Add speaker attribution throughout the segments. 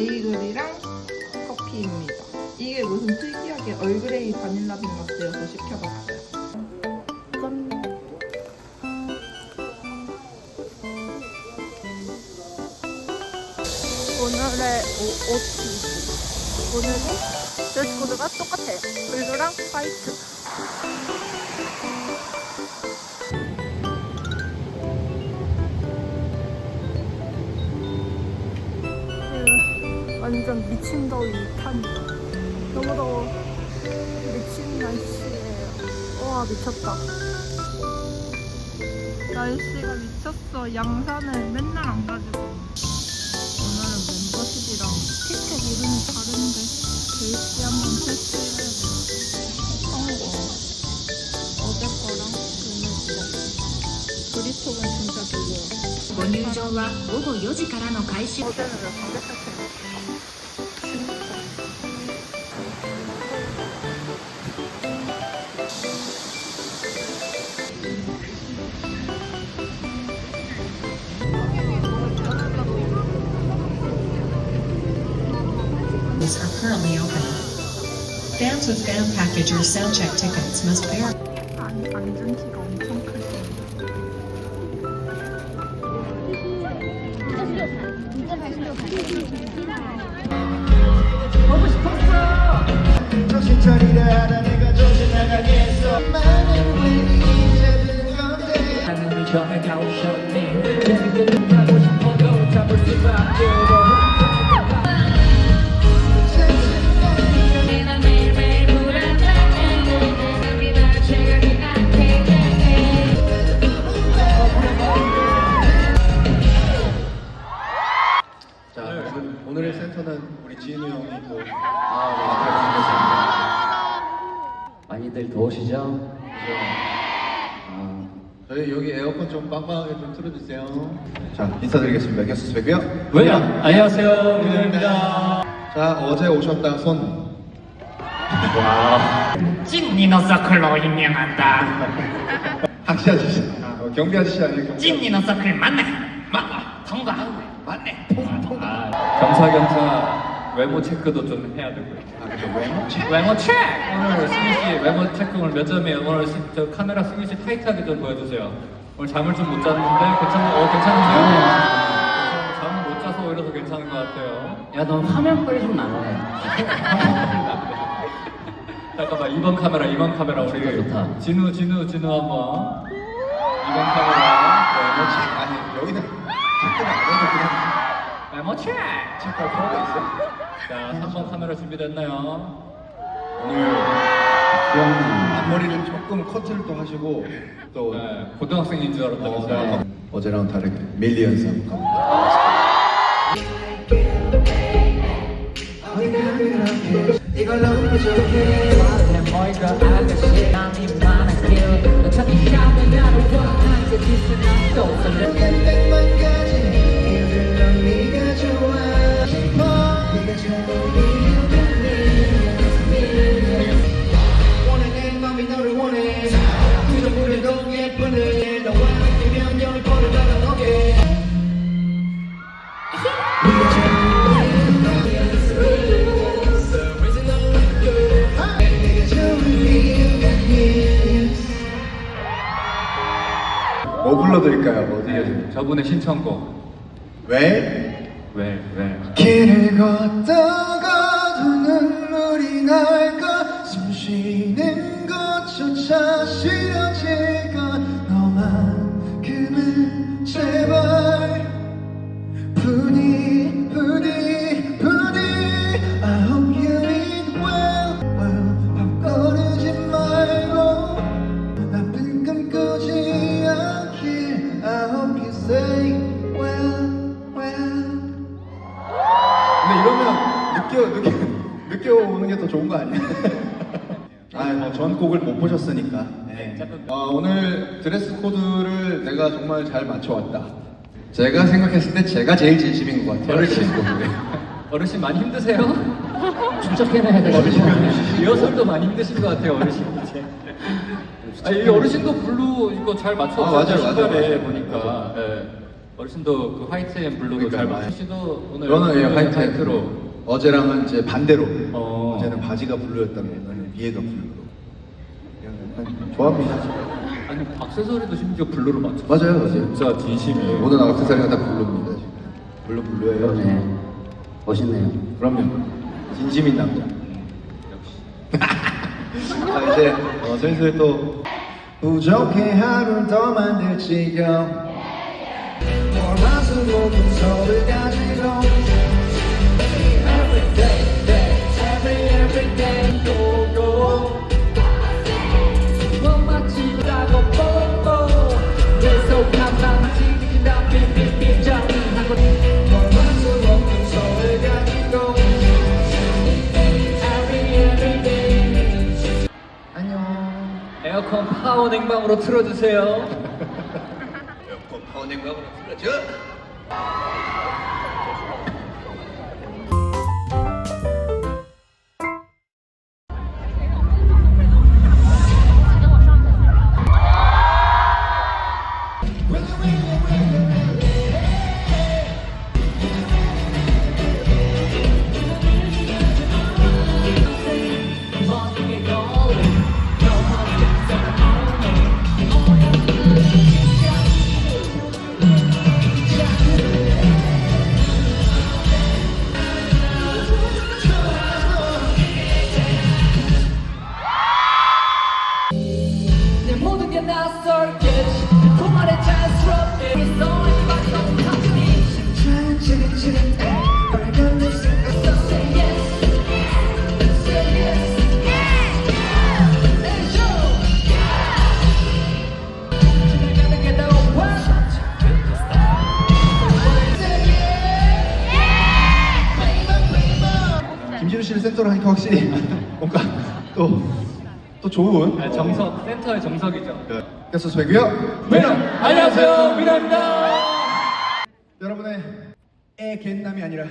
Speaker 1: 베이글이랑 커피입니다. 이게 무슨 특이하게 얼그레이 바닐라 빈 라떼여서 시켜봤어요. 짠. 오늘의 오- 옷 오늘은 드레스 코드가 똑같아요. 블루랑 화이트. 완전 미친 더위 탄 너무 더워 미친 날씨예요 와 미쳤다 날씨가 미쳤어 양산을 맨날 안 가지고 오늘은 멤버십이랑 티켓 이름이 다른데 게이지 한번 테스트해야 돼요 성공 어제 거랑 오늘 거 브리톡은 진짜 별로야
Speaker 2: ご入場は午後4時からの開始
Speaker 3: Fans with fan package or sound check tickets must
Speaker 4: 재밌게 하고 싶어도 잡을 수밖에 없어
Speaker 5: 센터는 우리 지인우 형이 또 아,
Speaker 4: 많이들 더우시죠? 아,
Speaker 5: 저희 여기 에어컨 좀 빵빵하게 좀 틀어주세요 자 인사드리겠습니다 게스트 뵙고요
Speaker 4: 왜요? 안녕하세요 민호입니다
Speaker 5: 자 어제 오셨다
Speaker 6: 손찐 니너서클로 임명한다.
Speaker 5: 학시 아저씨 어, 경비 아저씨 아니에요 경비
Speaker 6: 찐 니너서클 맞네. 맞아. 통과. 맞네. 통과.
Speaker 4: 아, 겸사겸사 외모 체크도 좀 해야 되고요
Speaker 5: 아 그죠 외모 책
Speaker 4: 외모 체크! 오늘 승희 씨 외모 체크 오늘 몇 점이에요? 오늘 시- 저 카메라 승희 씨 타이트하게 좀 보여주세요 오늘 잠을 좀 못 잤는데 괜찮, 어, 괜찮으세요? 잠을 못 자서 오히려 더 괜찮은 것 같아요
Speaker 6: 야, 너 화면 빨리 좀 나눠.
Speaker 4: 잠깐만 2번 카메라 2번 카메라 우리
Speaker 6: 좋다, 좋다.
Speaker 4: 진우 진우 진우 한번 2번 카메라
Speaker 5: 외모 책 아니 여기는 체크는 안 해도 그냥
Speaker 4: 외모 체크
Speaker 5: 체크할 필요가 있어
Speaker 4: 자 3번 카메라 준비됐나요?
Speaker 5: 오늘 앞머리를 조금 커트를 또 하시고 또
Speaker 4: 네, 고등학생인 줄
Speaker 5: 어,
Speaker 4: 알았다면서요
Speaker 5: 어 제랑 다르게 밀리언스 한번 갑니다. 이걸 너무 부족해
Speaker 6: 내 머리가 아가씨 남이 많았길. 너 나를 와. 이제 또.
Speaker 5: 백만
Speaker 4: 분의 신청곡
Speaker 5: 왜?
Speaker 4: 왜
Speaker 5: 오늘 드레스 코드를 내가 정말 잘 맞춰왔다. 제가 생각했을 때 제가 제일 진심인 것 같아요.
Speaker 4: 어르신
Speaker 5: 코드에.
Speaker 4: 어르신 많이 힘드세요?
Speaker 6: 축적해놔야 돼.
Speaker 4: 리허설도 많이 힘드신 것 같아요 어르신 이제. 아, 이 어르신도 블루 이거 잘 맞춰
Speaker 5: 아, 맞아요, 맞아요, 맞아요.
Speaker 4: 보니까. 예.
Speaker 5: 어르신도 그 화이트 앤 블루도
Speaker 6: 그러니까요.
Speaker 5: 잘 맞추시도 오늘
Speaker 6: 저는 예, 화이트
Speaker 5: 화이트로
Speaker 6: 어제랑은 이제 반대로.
Speaker 5: 어.
Speaker 6: 어제는 바지가 블루였다면 오늘은 위에가 블루로. 그냥 약간 좋아합니다.
Speaker 5: 아니 박세솔이도 심지어 블루로 맞췄어
Speaker 6: 맞아요, 맞아요.
Speaker 5: 진짜 진심이에요
Speaker 6: 모든 악세사리가 다 블루입니다 지금. 블루 블루예요.
Speaker 7: 네. 멋있네요.
Speaker 6: 그럼요. 진심인 남자.
Speaker 5: 역시
Speaker 6: 자 이제 어, 슬슬 또 부족해 하루 더 만들 지경 원하수 높은 서를 가지고
Speaker 5: 에어컨 파워 냉방으로 틀어주세요.
Speaker 6: 에어컨 파워 냉방으로 틀어줘 확실히 뭔가 또, 또 좋은
Speaker 5: 아, 정석 센터의 정석이죠.
Speaker 6: 그래서 저희고요.
Speaker 5: 네. 안녕하세요. 미나입니다.
Speaker 6: 여러분의 애갯남이 아니라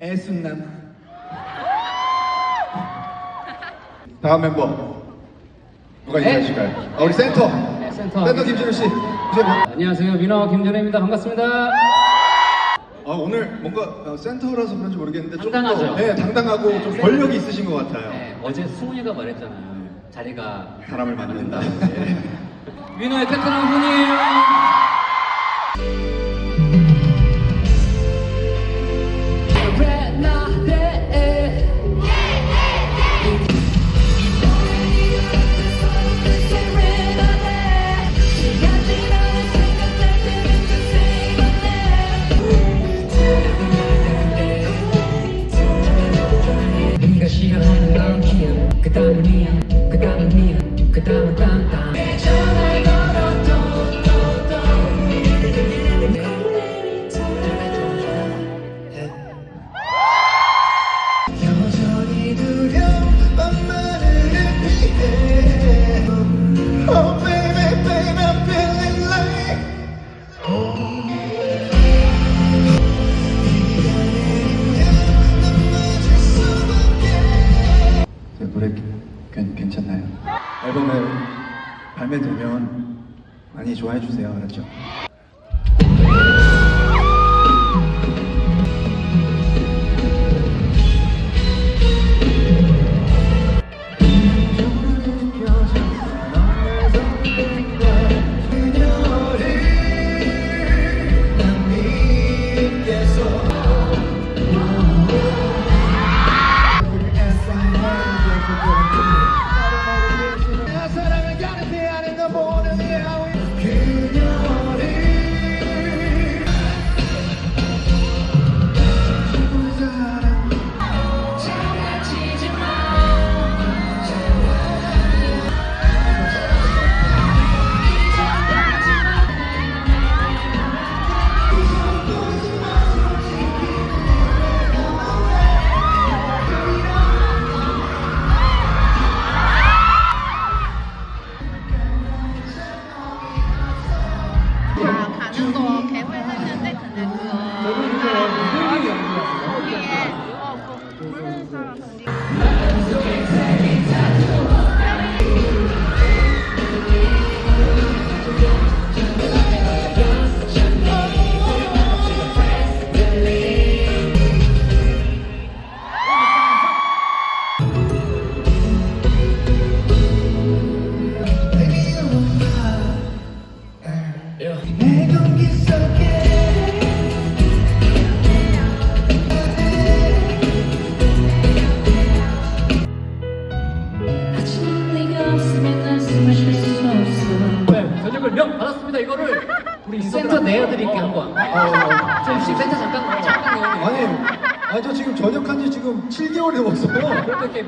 Speaker 6: 애순남. 다음 멤버 누가 인사해주실까요? 아, 우리 센터.
Speaker 7: 네, 센터.
Speaker 6: 센터 김진우 씨. 이제 뭐,
Speaker 7: 안녕하세요. 민호 김준혜입니다. 반갑습니다
Speaker 6: 아, 오늘 뭔가 어, 센터라서 그런지 모르겠는데 좀
Speaker 7: 당당하죠?
Speaker 6: 더, 네, 당당하고 좀 권력이 있으신 것 같아요.
Speaker 7: 네, 어제 승훈이가 말했잖아요. 자리가
Speaker 6: 사람을 만든다. 네.
Speaker 5: 민호의 테트남 훈이에요
Speaker 6: 드릴게 한번.
Speaker 4: 잠시 센터 잠깐 잠깐 내요.
Speaker 5: 아니, 아니 저 지금 전역한 지 지금 7개월이 넘었어요.
Speaker 4: 이렇게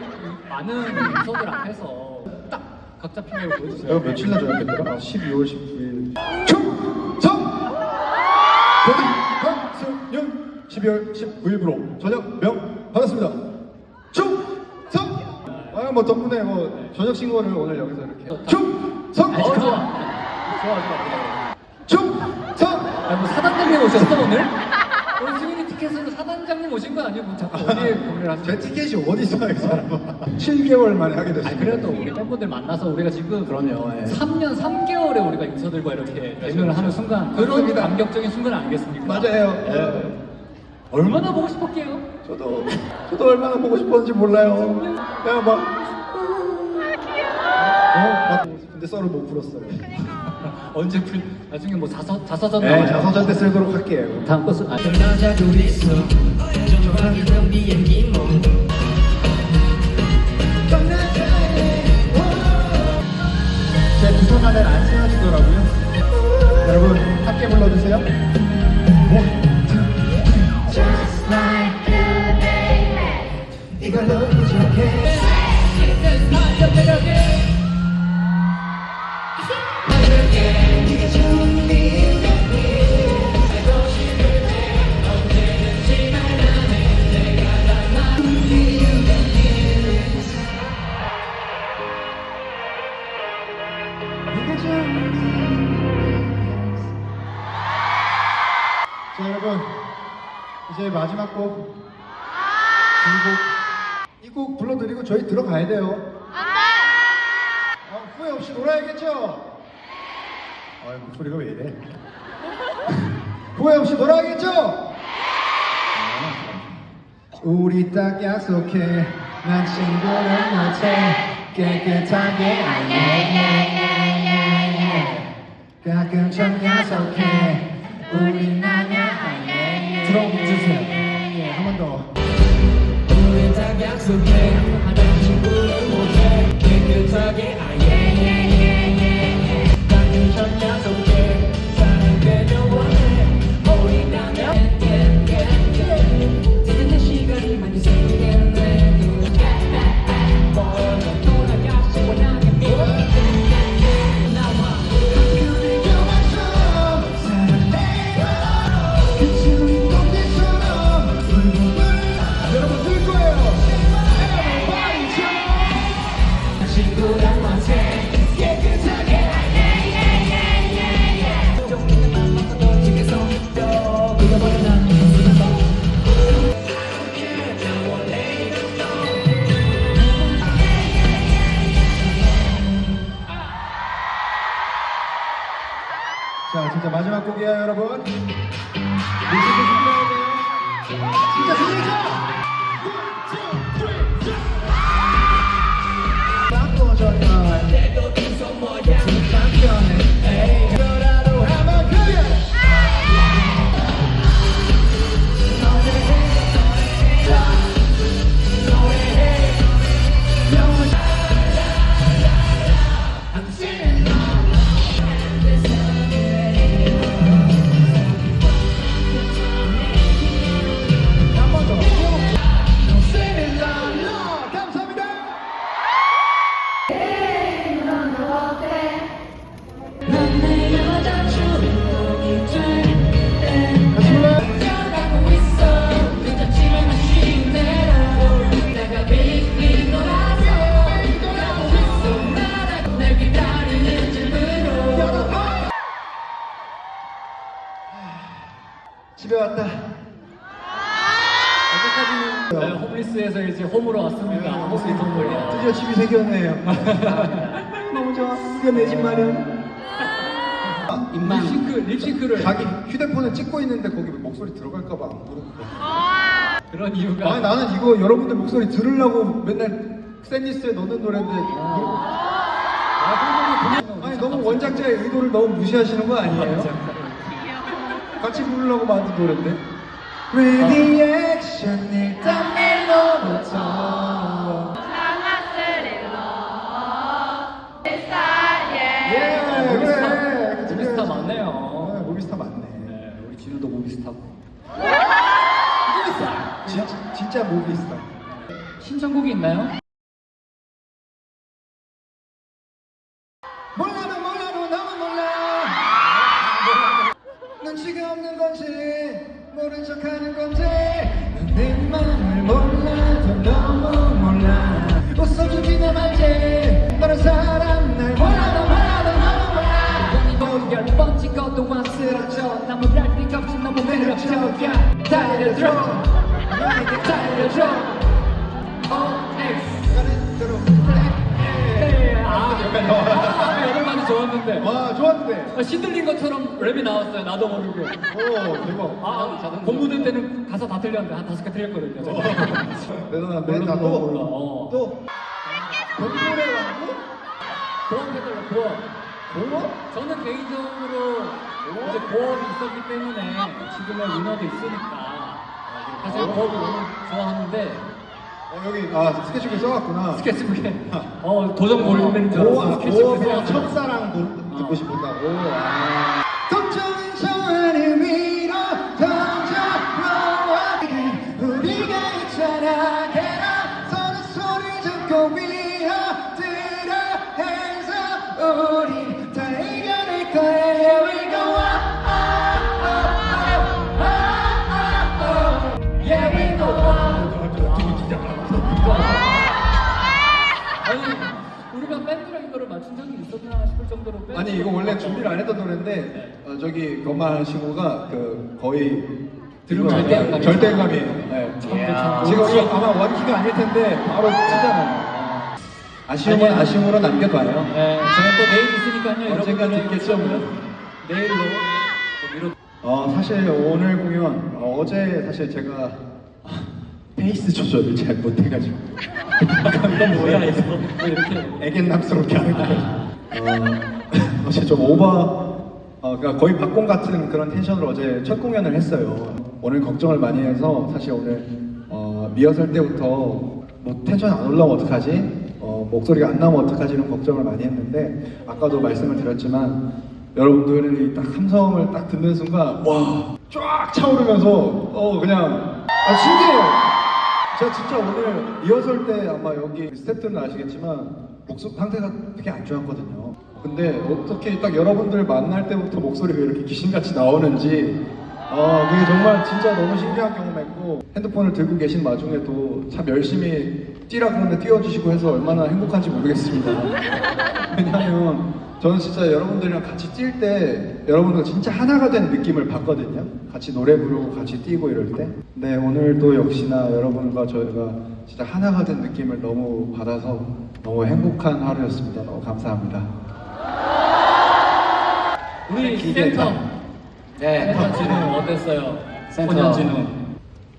Speaker 4: 많은 인서들 앞에서 딱 각자 핑계를 보여주세요.
Speaker 5: 며칠 날 전역했더라? 아, 12월 19일. 충성! 박승윤 12월 19일부로 전역 명 받았습니다. 충성! 아, 뭐 덕분에 뭐 전역 신고를 오늘 여기서 이렇게. 충성!
Speaker 4: 어, 좋아. 좋아, 좋아. 오셨어 오늘? 오늘 승인이 티켓으로 사단장님 오신 거 아니고 뭐 자꾸 어디에 고민을 하세요?
Speaker 5: 제 티켓이 어디 있어요, 이 사람아. 7개월 만에 하게
Speaker 4: 아
Speaker 5: 됐습니다.
Speaker 4: 그래도 우리 팬분들 만나서 우리가 지금
Speaker 5: 그럼요, 예.
Speaker 4: 3년 3개월에 우리가 인서들과 이렇게 대면을 하는 순간 그런
Speaker 5: 맞습니다.
Speaker 4: 감격적인 순간 아니겠습니까?
Speaker 5: 맞아요.
Speaker 4: 예. 얼마나 보고 싶었게요?
Speaker 5: 저도 저도 얼마나 보고 싶었는지 몰라요. 내가 막 어, 막 근데 썰을 못 풀었어요.
Speaker 4: 언제 풀 나중에 뭐 자서 자서전
Speaker 5: 네,
Speaker 4: 나와요.
Speaker 5: 자서전 때 쓰도록 할게요.
Speaker 4: 다음 코스 아
Speaker 6: 여자 둘이서 좋아하는 비행기 뭐
Speaker 5: 제 부산 안에는 안 세워지더라고요. 여러분 함께 불러주세요.
Speaker 6: Just like you baby 이걸로 부족해
Speaker 5: 마지막 곡이 곡 불러드리고 저희 들어가야 돼요. 어, 후회 없이 놀아야겠죠? 아 목소리가 왜 이래? 후회 없이 놀아야겠죠? 우리 딱 약속해 난 친구를 못해 깨끗하게 아예예예예예 가끔 좀 약속해 우리 나면 아예예 들어주세
Speaker 6: 약속해. 하던 친구를 못해 깨끗하게
Speaker 5: 집에 왔다.
Speaker 4: 네, 홈리스에서 이제 홈으로 왔습니다. 홈리 동물이야.
Speaker 5: 드디어 집이 생겼네요. 너무 좋아. 드디어 내 집 마련.
Speaker 4: 입만 립싱크 립싱크를
Speaker 5: 자기 휴대폰을 찍고 있는데 거기 목소리 들어갈까봐 안 부르고.
Speaker 4: 그런 이유가
Speaker 5: 아니 나는 이거 여러분들 목소리 들으려고 맨날 샌리스트에 넣는 노래인데.
Speaker 4: 아,
Speaker 5: 아니 너무 원작자의 의도를 너무 무시하시는 거 아니에요? 같이 부르려고 만든 노래인데. Reaction 일단 멜로부터.
Speaker 4: 하나
Speaker 5: 스릴러 예, 뱃살에 그래. 그 모비스타 맞네요. 아, 모비스타 맞네. 네, 우리 진우도 모비스타고. 모비스타. 진, 진짜
Speaker 6: 모비스타. 신청곡이 있나요? 너무 매력져 야 달려들어 달려들어 OX
Speaker 4: 아, 여덟 마디 좋았는데.
Speaker 5: 와 좋았는데.
Speaker 4: 아, 시들린 것처럼 랩이 나왔어요. 나도 모르게.
Speaker 5: 오 대박.
Speaker 4: 아, 공부될 때는 가사 다 틀렸는데 한 다섯 개 틀렸거든요. 제가.
Speaker 5: 대단한데
Speaker 4: 몰라, 몰라, 몰라. 어.
Speaker 5: 또 동물의 왕국?
Speaker 4: 고업해달라, 고업.
Speaker 5: 고어?
Speaker 4: 저는 개인적으로 이제 고업이 있었기 때문에 지금의 위너도 있으니까 사실 고업을 너무 좋아하는데
Speaker 5: 어 여기 아 스케줄에 써놨구나.
Speaker 4: 스케치북에 어 도전 모르는 줄
Speaker 5: 고어
Speaker 4: 알았어. 스케치북에
Speaker 5: 고어면
Speaker 4: 써놨어요.
Speaker 5: 첫사랑 노- 듣고
Speaker 4: 어.
Speaker 5: 싶었다고. 아. 걱정은 저 안을 준비를 안 했던 노래인데 어, 저기 엄마 신호가 그 거의
Speaker 4: 들으면
Speaker 5: 이거
Speaker 4: 절대음감이
Speaker 5: 절대감이에요. 네. 지금 이거 아마 원키가 아닐 텐데 바로 치잖아요. 아쉬움은
Speaker 4: 아니,
Speaker 5: 아쉬움으로 남겨봐요.
Speaker 4: 네, 제가 또 내일 있으니까요.
Speaker 5: 언젠가
Speaker 4: 여러분들의
Speaker 5: 듣겠죠, 뭐.
Speaker 4: 내일로 또 미뤄
Speaker 5: 어 사실 오늘 공연 어, 제 사실 제가 페이스 조절을 잘 못해가지고
Speaker 4: 이건 뭐야 왜 이렇게
Speaker 5: 애견남스럽게 하는 거예요. 어, 어제 좀 오버, 어, 그러니까 거의 박공 같은 그런 텐션으로 어제 첫 공연을 했어요. 오늘 걱정을 많이 해서 사실 오늘 어, 리허설 때부터 뭐 텐션 안 올라오면 어떡하지? 어, 목소리가 안 나오면 어떡하지? 이런 걱정을 많이 했는데 아까도 말씀을 드렸지만 여러분들이 딱 함성을 딱 듣는 순간 와 쫙 차오르면서 어 그냥 아 신기해요. 제가 진짜 오늘 리허설 때 아마 여기 스태프들은 아시겠지만 목소리 상태가 되게 안 좋았거든요. 근데 어떻게 딱 여러분들 만날 때부터 목소리가 이렇게 귀신같이 나오는지 아 그게 정말 진짜 너무 신기한 경험했고 핸드폰을 들고 계신 와중에도 참 열심히 뛰라 그러는데 뛰어주시고 해서 얼마나 행복한지 모르겠습니다. 왜냐하면 저는 진짜 여러분들이랑 같이 뛸 때 여러분들 진짜 하나가 된 느낌을 받거든요. 같이 노래 부르고 같이 뛰고 이럴 때. 네, 오늘도 역시나 여러분과 저희가 진짜 하나가 된 느낌을 너무 받아서 너무 행복한 하루였습니다. 너무 감사합니다.
Speaker 4: 우리 센터
Speaker 7: 네.
Speaker 4: 센터 진우 어땠어요?
Speaker 7: 센터.
Speaker 4: 소년 진우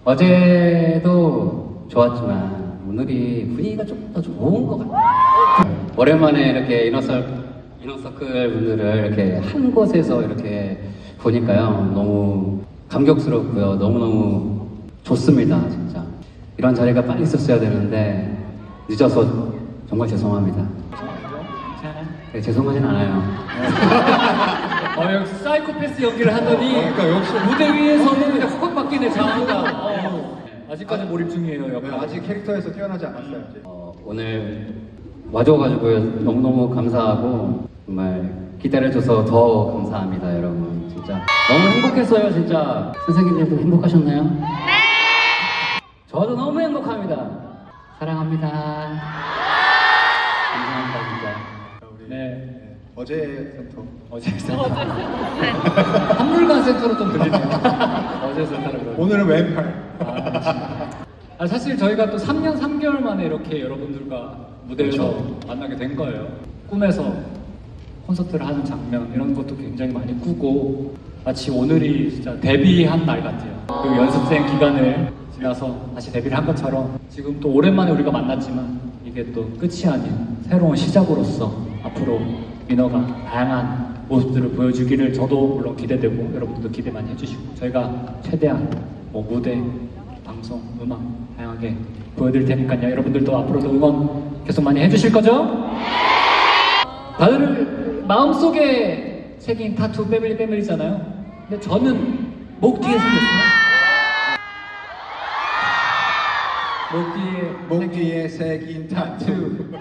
Speaker 7: 어제도 좋았지만 오늘이 분위기가 조금 더 좋은 것 같아요. 오랜만에 이렇게 이너서, 이너서클 분들을 이렇게 한 곳에서 이렇게 보니까요. 너무 감격스럽고요. 너무 너무 좋습니다. 진짜. 이런 자리가 빨리 있었어야 되는데 늦어서 정말 죄송합니다. 네, 죄송하진 않아요.
Speaker 4: 어 역시 사이코패스 연기를 하더니
Speaker 5: 어, 그러니까 역시-
Speaker 4: 무대 위에서는 그냥 훅 바뀌네 장르가 어, 아직까지 몰입 중이에요
Speaker 5: 네, 아직 캐릭터에서 뛰어나지 않았어요. 아직.
Speaker 7: 어, 오늘 와줘가지고 너무너무 감사하고 정말 기다려줘서 더 감사합니다 여러분. 진짜 너무 행복했어요 진짜. 선생님들도 행복하셨나요? 네! 저도 너무 행복합니다. 사랑합니다. 감사합니다
Speaker 4: 네
Speaker 5: 어제 센터.
Speaker 4: 어제 센터 한물간 센터로 좀 들리네요 어제 센터로.
Speaker 5: 오늘은 왼팔.
Speaker 4: 아, 사실 저희가 또 3년 3개월 만에 이렇게 여러분들과 무대에서 만나게 된 거예요. 꿈에서 콘서트를 하는 장면 이런 것도 굉장히 많이 꾸고 마치 오늘이 진짜 데뷔한 날 같아요. 그 연습생 기간을 지나서 다시 데뷔를 한 것처럼 지금 또 오랜만에 우리가 만났지만 이게 또 끝이 아닌 새로운 시작으로서 앞으로 민호가 다양한 모습들을 보여주기를 저도 물론 기대되고 여러분들도 기대 많이 해주시고 저희가 최대한 뭐 무대 방송, 음악 다양하게 보여드릴 테니까요. 여러분들도 앞으로도 응원 계속 많이 해주실 거죠? 다들 마음속에 새긴 타투 패밀리 패밀리잖아요. 근데 저는 목 뒤에 생겼어요. 목 뒤에
Speaker 5: 목 뒤에 새긴 타투.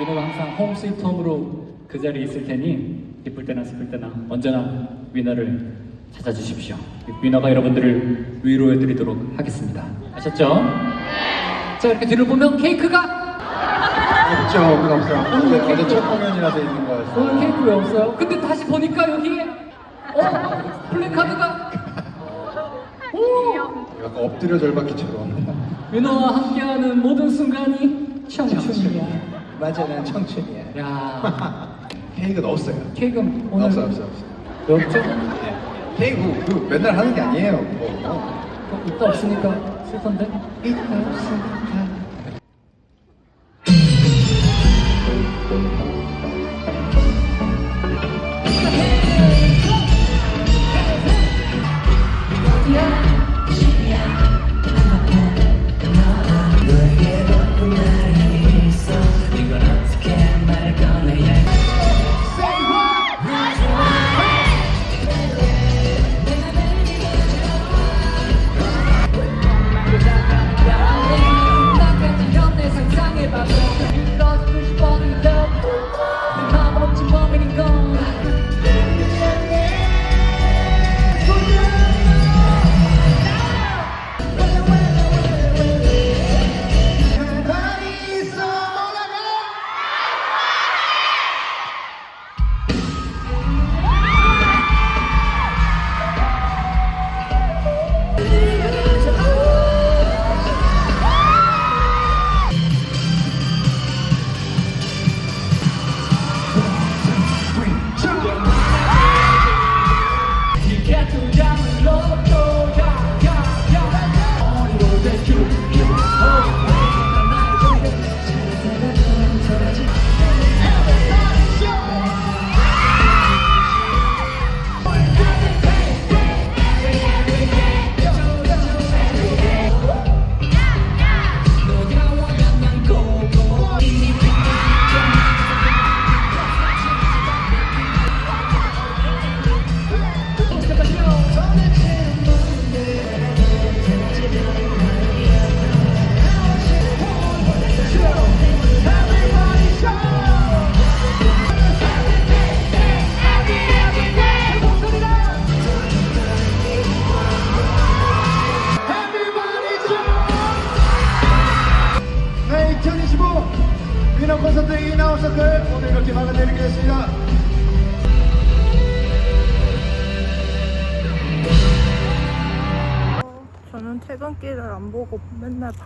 Speaker 4: 위너가 항상 홈 스위트 홈으로 그 자리에 있을 테니 기쁠 때나 슬플 때나 언제나 위너를 찾아주십시오. 위너가 여러분들을 위로해드리도록 하겠습니다. 아셨죠? 자 이렇게 뒤를 보면 케이크가
Speaker 5: 없죠, 그건 없어요. 어제, 어제 첫 공연이라서 있는 거였어요.
Speaker 4: 오늘 케이크 왜 없어요? 근데 다시 보니까 여기에 어 플래카드가 오
Speaker 5: 약간 엎드려 절받기처럼.
Speaker 4: 위너와 함께하는 모든 순간이 청춘이야.
Speaker 5: 맞아, 난 청춘이야.
Speaker 4: 야
Speaker 5: 케이크는 없어요.
Speaker 4: 케이크 오늘
Speaker 5: 없어, 없어, 없어.
Speaker 4: 왜 없죠?
Speaker 5: 네. 케이크 그, 그 맨날 하는 게 아니에요. 뭐.
Speaker 4: 어, 이따 없으니까 슬픈데?
Speaker 5: 이따 없으니까.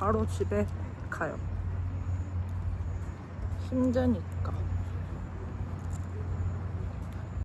Speaker 1: 바로 집에 가요. 힘드니까.